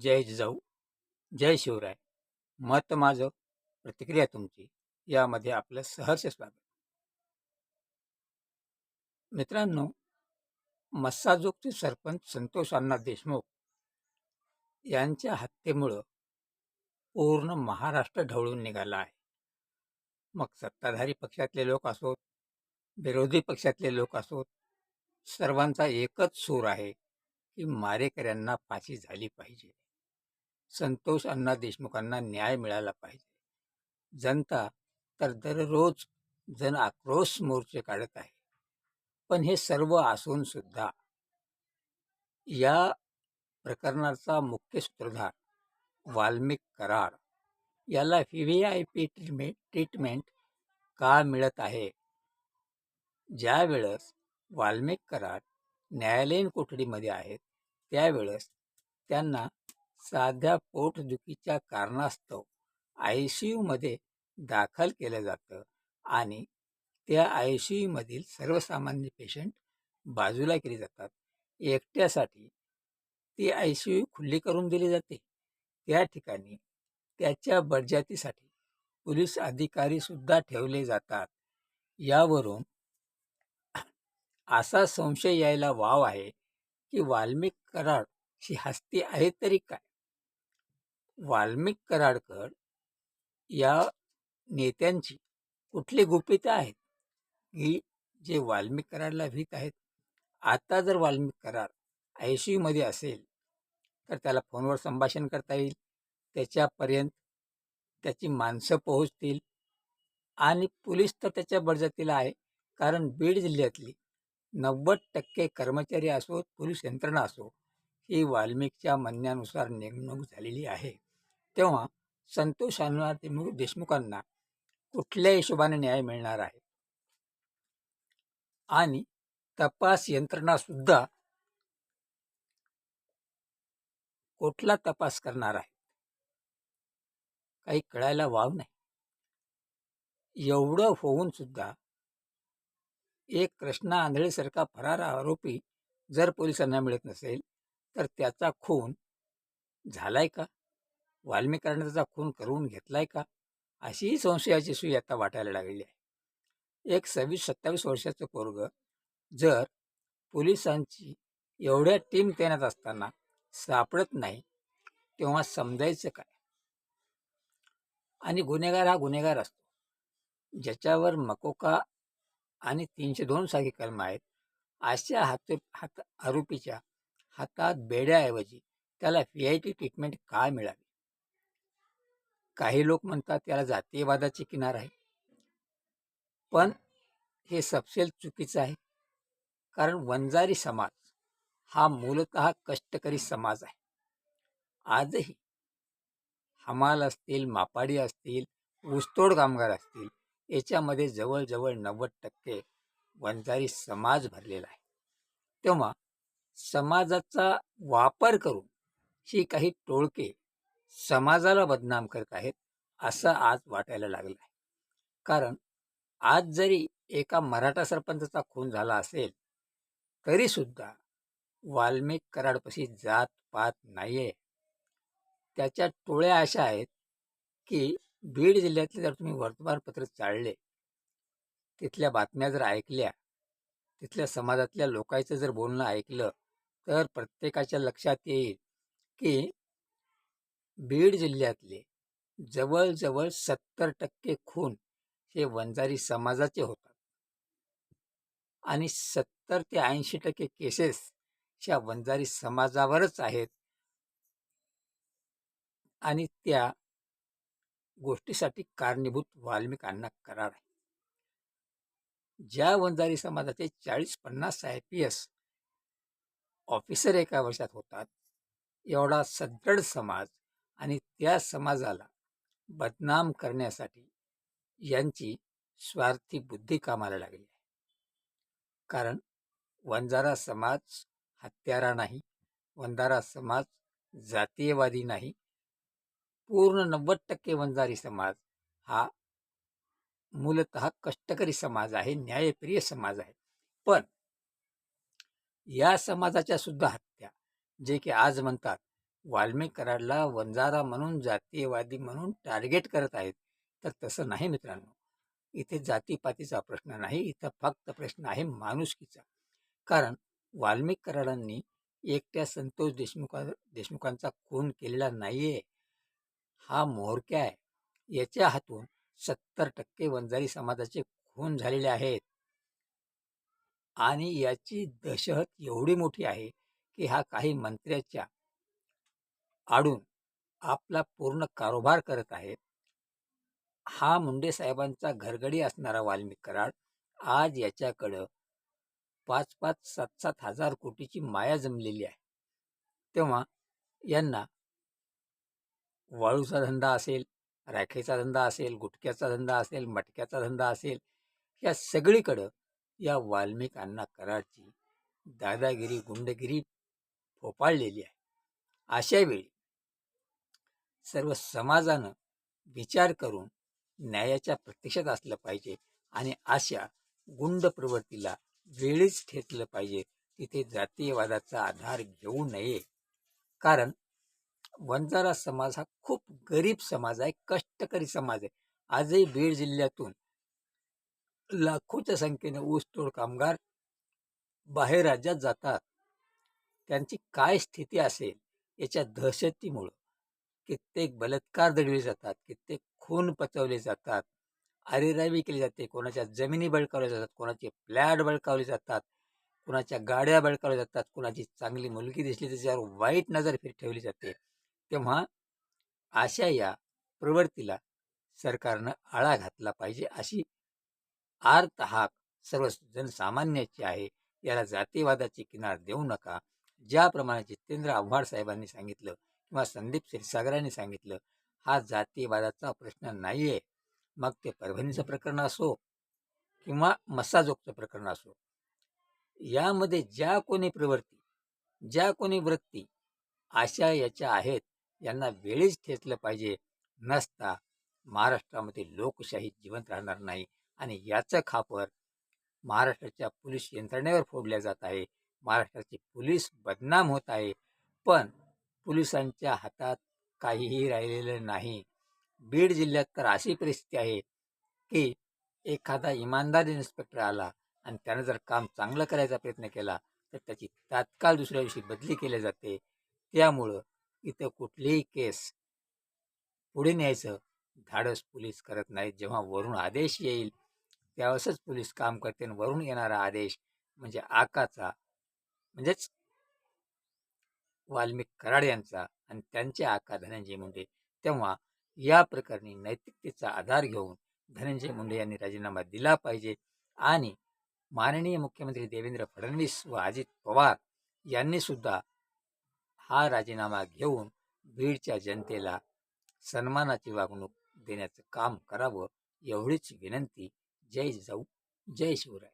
जय जिजाऊ जय शिवराय. मत माझं प्रतिक्रिया तुमची. यामध्ये आपलं सहर्ष स्वागत. मित्रांनो मस्साजोगचे सरपंच संतोष अण्णा देशमुख यांच्या हत्येमुळं पूर्ण महाराष्ट्र ढवळून निघाला आहे. मग सत्ताधारी पक्षातले लोक असोत विरोधी पक्षातले लोक असोत सर्वांचा एकच सूर आहे की मारेकऱ्यांना फाशी झाली पाहिजे. संतोष अण्णा देशमुखांना न्याय मिळाला पाहिजे. जनता तर दररोज जन आक्रोश मोर्चे काढत आहे. पण हे सर्व असून सुद्धा या प्रकरणाचा मुख्य सूत्रधार वाल्मिक कराड याला V V I P treatment treatment का मिळत आहे? ज्यावेळेस वाल्मिक कराड न्यायालयीन कोठडीमध्ये आहेत त्यावेळेस त्यांना साध्या पोटदुखीच्या कारणास्तव आय सी यूमध्ये दाखल केलं जातं आणि त्या आय सी यूमधील सर्वसामान्य पेशंट बाजूला केले जातात. एकट्यासाठी ती आय सी यू खुल्ली करून दिली जाते. त्या ठिकाणी त्याच्या बडजातीसाठी पोलीस अधिकारीसुद्धा ठेवले जातात. यावरून असा संशय यायला वाव आहे की वाल्मिक कराड ही हस्ती आहे तरी काय? वाल्मिक कराडकड या नेत्यांची कुठली गुपितं आहेत? की जे वाल्मिक कराडला भीत आहेत आता जर वाल्मिक कराड आय सी यूमध्ये असेल तर त्याला फोनवर संभाषण करता येईल. त्याच्यापर्यंत त्याची माणसं पोहोचतील आणि पोलीस तर त्याच्या बडजातीला आहे कारण बीड जिल्ह्यातली नव्वद टक्के कर्मचारी असो पोलीस यंत्रणा असो ही वाल्मिकच्या म्हणण्यानुसार नेमणूक झालेली आहे. तेव्हा संतोष अण्णा देशमुखांना कुठल्या हिशोबाने न्याय मिळणार आहे. आणि तपास यंत्रणा सुद्धा कुठला तपास करणार आहे? काही कळायला वाव नाही. एवढं होऊन सुद्धा एक कृष्णा आंधळेसारखा फरार आरोपी जर पोलिसांना मिळत नसेल तर त्याचा खून झालाय का? वाल्मिकांना त्याचा खून करून घेतलाय का? अशीही संशयाची सुई आता वाटायला लागलेली आहे. एक सव्वीस सत्तावीस वर्षाचं पोरग जर पोलिसांची एवढ्या टीम तैनात असताना सापडत नाही तेव्हा समजायचं काय? आणि गुन्हेगार हा गुन्हेगार असतो. ज्याच्यावर मकोका आणि तीनशे दोन साखी कलम आहेत अशा हात हात आरोपीच्या हातात बेड्याऐवजी त्याला व्ही आय टी ट्रीटमेंट का मिळावी काही लोक म्हणतात त्याला जातीयवादाची किनार आहे. पण हे सपशेल चुकीचं आहे. कारण वंजारी समाज हा मूलत कष्टकरी समाज आहे. आजही हमाल असतील मापाडी असतील ऊसतोड कामगार असतील याच्यामध्ये जवळजवळ नव्वद टक्के वंजारी समाज भरलेला आहे. तेव्हा समाजाचा वापर करून ही काही टोळके समाजाला बदनाम करत आहेत असं आज वाटायला लागलं आहे कारण आज जरी एका मराठा सरपंचाचा खून झाला असेल तरीसुद्धा वाल्मिक कराडपाशी जात पात नाही आहे त्याच्या टोळ्या अशा आहेत की बीड जिल्ह्यातले जर तुम्ही वर्तमानपत्र चाळले तिथल्या बातम्या जर ऐकल्या तिथल्या समाजातल्या लोकांचं जर बोलणं ऐकलं तर प्रत्येकाच्या लक्षात येईल की बीड जिल्ह्यातले जवळजवळ सत्तर टक्के खून हे वंजारी समाजाचे होतात. आणि सत्तर ते ऐंशी टक्के केसेस ह्या वंजारी समाजावरच आहेत. आणि त्या गोष्टीसाठी कारणीभूत वाल्मिकांना करार आहे. ज्या वंजारी समाजाचे चाळीस पन्नास आय पी एस ऑफिसर एका वर्षात होतात. एवढा सदृढ समाज आणि त्या समाजाला बदनाम करण्यासाठी यांची स्वार्थी बुद्धी कामाला लागली आहे. कारण वंजारा समाज हत्यारा नाही वंजारा समाज जातीयवादी नाही. पूर्ण नव्वद टक्के वंजारी समाज हा मूलत कष्टकरी समाज आहे न्यायप्रिय समाज आहे. पण या समाजाच्या सुद्धा हत्या जे की आज म्हणतात वाल्मिक कराडला वंजारा म्हणून जातीयवादी म्हणून टार्गेट करत आहेत. तर तसं नाही मित्रांनो. इथे जातीपातीचा प्रश्न नाही इथं फक्त प्रश्न आहे माणुसकीचा. कारण वाल्मिक कराडांनी एकट्या संतोष देशमुखा देशमुखांचा खून केलेला नाहीये. हा मोहरक्या आहे. याच्या हातून सत्तर टक्के वंजारी समाजाचे खून झालेले आहेत. आणि याची दहशत एवढी मोठी आहे की हा काही मंत्र्याच्या आडून आपला पूर्ण कारोबार करत आहे हा मुंडे साहेबांचा घरगडी असणारा वाल्मिक कराड आज याच्याकडं पाच पाच सात सात हजार कोटीची माया जमलेली आहे. तेव्हा यांना वाळूचा धंदा असेल राखेचा धंदा असेल गुटख्याचा धंदा असेल मटक्याचा धंदा असेल या सगळीकडं या वाल्मिकांना कराडची दादागिरी गुंडगिरी फोपाळलेली आहे. अशावेळी सर्व समाजानं विचार करून न्यायाच्या प्रत्यक्षात असलं पाहिजे आणि अशा गुंड प्रवृत्तीला वेळीच ठेचलं पाहिजे. तिथे जातीयवादाचा आधार घेऊ नये. कारण वंजारा समाज हा खूप गरीब समाज आहे कष्टकरी समाज आहे. आजही बीड जिल्ह्यातून लाखोच्या संख्येने ऊसतोड कामगार बाहेर राज्यात जातात. त्यांची काय स्थिती असेल याच्या दहशतीमुळं कित्येक बलात्कार दडले जातात कित्येक खून पचवले जातात अरेरावी केली जाते कोणाच्या जमिनी बळकावल्या जातात कोणाचे फ्लॅट बळकावले जातात कोणाच्या गाड्या बळकावल्या जातात कोणाची चांगली मुलगी दिसली त्याच्यावर वाईट नजर फिर ठेवली जाते. तेव्हा अशा या प्रवृत्तीला सरकारनं आळा घातला पाहिजे अशी आर्त हाक सर्व जनसामान्याची आहे. याला जातीवादाची किनार देऊ नका. ज्याप्रमाणे जितेंद्र आव्हाड साहेबांनी सांगितलं किंवा संदीप क्षीरसागरांनी सांगितलं हा जातीवादाचा प्रश्न नाही आहे मग ते परभणीचं प्रकरण असो किंवा मस्साजोगचं प्रकरण असो यामध्ये ज्या कोणी प्रवृत्ती ज्या कोणी वृत्ती अशा याच्या आहेत यांना वेळीच ठेचलं पाहिजे. नसता महाराष्ट्रामध्ये लोकशाही जिवंत राहणार नाही आणि याचं खापर महाराष्ट्राच्या पोलीस यंत्रणेवर फोडल्या जात आहे. महाराष्ट्राचे पोलीस बदनाम होत आहे. पण पोलिसांच्या हातात काहीही राहिलेलं नाही. बीड जिल्ह्यात तर अशी परिस्थिती आहे की एखादा इमानदार इन्स्पेक्टर आला आणि त्यानं जर काम चांगलं करायचा प्रयत्न केला तर त्याची तात्काळ दुसऱ्या दिवशी बदली केली जाते. त्यामुळं इथं कुठलीही केस पुढे न्यायचं धाडस पोलीस करत नाहीत. जेव्हा वरून आदेश येईल त्यावेळेसच पोलीस काम करते आणि वरून येणारा आदेश म्हणजे आकाचा म्हणजेच वाल्मिक कराड यांचा आणि त्यांचे आका धनंजय मुंडे. तेव्हा या प्रकरणी नैतिकतेचा आधार घेऊन धनंजय मुंडे यांनी राजीनामा दिला पाहिजे. आणि माननीय मुख्यमंत्री देवेंद्र फडणवीस व अजित पवार यांनी सुद्धा हा राजीनामा घेऊन बीडच्या जनतेला सन्मानाची वागणूक देण्याचं काम करावं एवढीच विनंती. जय जाऊ जय शिवराय.